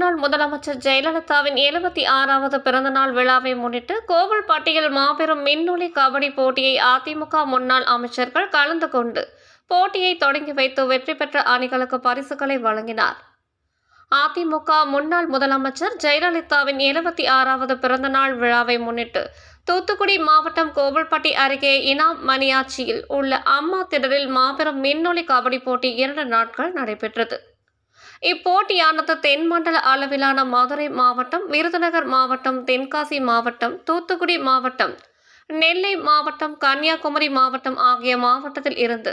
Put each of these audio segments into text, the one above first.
முதலமைச்சர் ஜெயலலிதாவின் எழுபத்தி ஆறாவது பிறந்தநாள் விழாவை முன்னிட்டு கோவில்பட்டியில் மாபெரும் மின்னொலி கபடி போட்டியை அதிமுக முன்னாள் அமைச்சர்கள் கலந்து கொண்டு போட்டியை தொடங்கி வைத்து வெற்றி பெற்ற அணிகளுக்கு பரிசுகளை வழங்கினார். அதிமுக முன்னாள் முதலமைச்சர் ஜெயலலிதாவின் எழுபத்தி ஆறாவது பிறந்தநாள் விழாவை முன்னிட்டு தூத்துக்குடி மாவட்டம் கோவில்பட்டி அருகே இனாம் மணியாச்சியில் உள்ள அம்மா திடலில் மாபெரும் மின்னொலி கபடி போட்டி இரண்டு நாட்கள் நடைபெற்றது. இப்போட்டியானது தென்மண்டல அளவிலான மதுரை மாவட்டம் விருதுநகர் மாவட்டம் தென்காசி மாவட்டம் தூத்துக்குடி மாவட்டம் நெல்லை மாவட்டம் கன்னியாகுமரி மாவட்டம் ஆகிய மாவட்டத்தில் இருந்து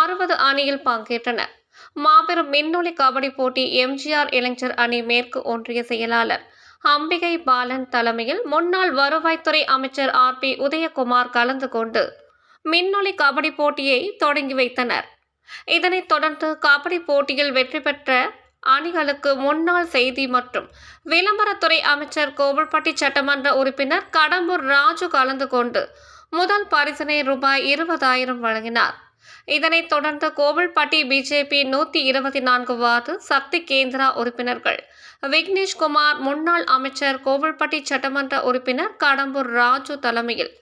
அறுபது அணியில் பங்கேற்றனர். மாபெரும் மின்னொலி கபடி போட்டி எம்ஜிஆர் இளைஞர் அணி மேற்கு ஒன்றிய செயலாளர் அம்பிகை பாலன் தலைமையில் முன்னாள் வருவாய்த்துறை அமைச்சர் ஆர். பி. உதயகுமார் கலந்து கொண்டு மின்னொலி கபடி போட்டியை தொடங்கி வைத்தனர். இதனைத் தொடர்ந்து கபடி போட்டியில் வெற்றி பெற்ற அணிகளுக்கு முன்னாள் செய்தி மற்றும் விளம்பரத்துறை அமைச்சர் கோவில்பட்டி சட்டமன்ற உறுப்பினர் கடம்பூர் ராஜு கலந்து கொண்டு முதல் பரிசனை ரூபாய் இருபதாயிரம் வழங்கினார். இதனைத் தொடர்ந்து கோவில்பட்டி பிஜேபி நூற்றி இருபத்தி நான்கு வார்டு சக்தி கேந்திரா உறுப்பினர்கள் விக்னேஷ்குமார் முன்னாள் அமைச்சர் கோவில்பட்டி சட்டமன்ற உறுப்பினர் கடம்பூர் ராஜு தலைமையில்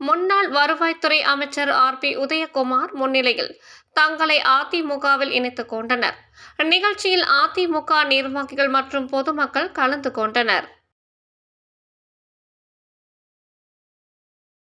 முன்னாள் வருவாய்த்துறை அமைச்சர் ஆர். பி. உதயகுமார் முன்னிலையில் தங்களை அதிமுகவில் இணைத்துக் கொண்டனர். நிகழ்ச்சியில் அதிமுக நிர்வாகிகள் மற்றும் பொதுமக்கள் கலந்து கொண்டனர்.